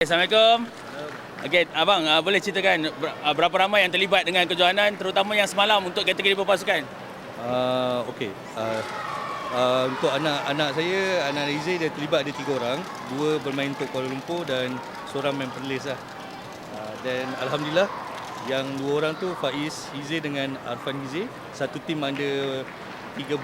Assalamualaikum. Okey, abang uh, boleh ceritakan ber- uh, berapa ramai yang terlibat dengan kejohanan terutama yang semalam untuk kategori berpasukan? Uh, Okey. Uh, uh, untuk anak-anak saya, anak Rizal dia terlibat ada tiga orang. Dua bermain untuk Kuala Lumpur dan seorang main Perlis lah. Uh, dan Alhamdulillah yang dua orang tu Faiz Hizir dengan Arfan Hizir. Satu tim under 13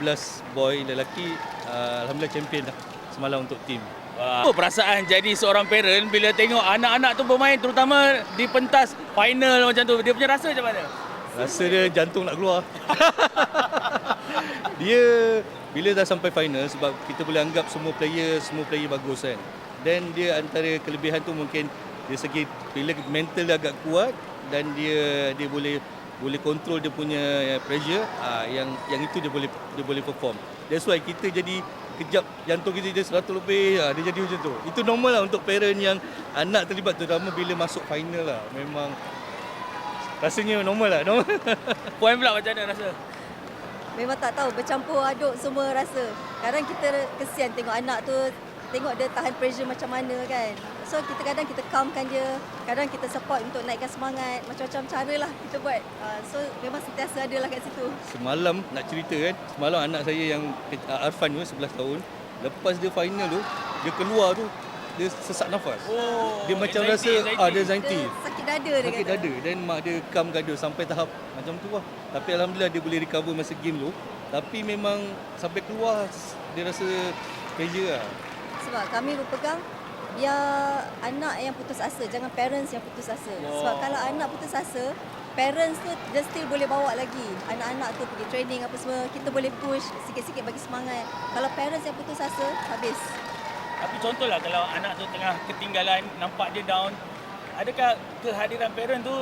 boy lelaki. Uh, Alhamdulillah champion lah semalam untuk tim. Apa perasaan jadi seorang parent bila tengok anak-anak tu bermain terutama di pentas final macam tu? Dia punya rasa macam mana? Rasa dia jantung nak keluar. dia bila dah sampai final sebab kita boleh anggap semua player semua player bagus kan. Dan dia antara kelebihan tu mungkin dia segi bila mental dia agak kuat dan dia dia boleh boleh control dia punya pressure ah yang yang itu dia boleh dia boleh perform. That's why kita jadi kejap jantung kita dia 100 lebih ah, dia jadi macam tu. Itu normal lah untuk parent yang anak terlibat terutama bila masuk final lah. Memang rasanya normal lah normal. Puan pula macam mana rasa? Memang tak tahu bercampur aduk semua rasa. Kadang kita kesian tengok anak tu tengok dia tahan pressure macam mana kan. So kita kadang kita calmkan dia, kadang kita support untuk naikkan semangat, macam-macam cara lah kita buat. Uh, so memang sentiasa ada lah kat situ. Semalam nak cerita kan, semalam anak saya yang uh, Arfan tu 11 tahun, lepas dia final tu, dia keluar tu dia sesak nafas. Oh, dia macam anxiety, rasa anxiety. ah dia anxiety. Dia sakit dada dia Sakit kata. dada dan mak dia calm dada sampai tahap macam tu lah. Tapi alhamdulillah dia boleh recover masa game tu. Tapi memang sampai keluar dia rasa pressure lah. Sebab kami berpegang biar anak yang putus asa, jangan parents yang putus asa. Wow. Sebab kalau anak putus asa, parents tu dia still boleh bawa lagi. Anak-anak tu pergi training apa semua, kita boleh push sikit-sikit bagi semangat. Kalau parents yang putus asa, habis. Tapi contohlah kalau anak tu tengah ketinggalan, nampak dia down, adakah kehadiran parent tu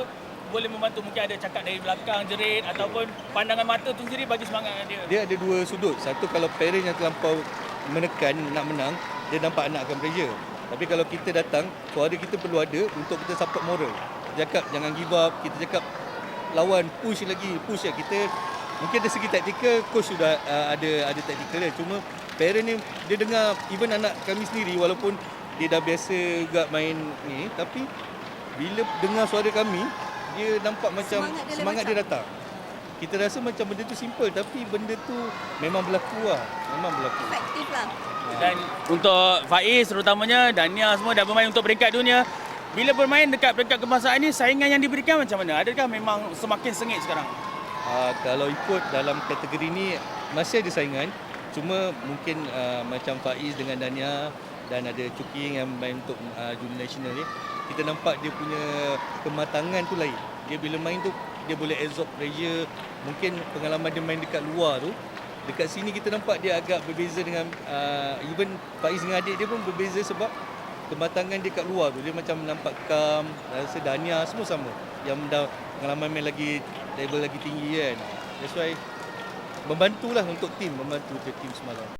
boleh membantu mungkin ada cakap dari belakang jerit ataupun pandangan mata tu sendiri bagi semangat dia. Dia ada dua sudut. Satu kalau parent yang terlampau menekan nak menang, dia nampak anak akan pressure. Tapi kalau kita datang, suara kita perlu ada untuk kita support moral. Cakap jangan give up, kita cakap lawan push lagi, push ya kita mungkin dari segi taktikal coach sudah uh, ada ada taktikal dia. Cuma parent ni dia dengar even anak kami sendiri walaupun dia dah biasa juga main ni tapi bila dengar suara kami dia nampak macam Semangat dia semangat, dia datang. Kita rasa macam benda tu simple tapi benda tu memang berlaku lah. Memang berlaku. Efektif lah. Dan untuk Faiz terutamanya dan Nia semua dah bermain untuk peringkat dunia. Bila bermain dekat peringkat kebangsaan ni saingan yang diberikan macam mana? Adakah memang semakin sengit sekarang? Uh, kalau ikut dalam kategori ni masih ada saingan. Cuma mungkin uh, macam Faiz dengan Dania dan ada Cuki yang main untuk uh, junior national ni. Kita nampak dia punya kematangan tu lain. Dia bila main tu dia boleh absorb pressure. Mungkin pengalaman dia main dekat luar tu Dekat sini kita nampak dia agak berbeza dengan uh, even Faiz dengan adik dia pun berbeza sebab kematangan dia kat luar tu dia macam nampak calm, rasa Dania semua sama. Yang dah pengalaman main lagi level lagi tinggi kan. That's why membantulah untuk tim, membantu untuk tim semalam.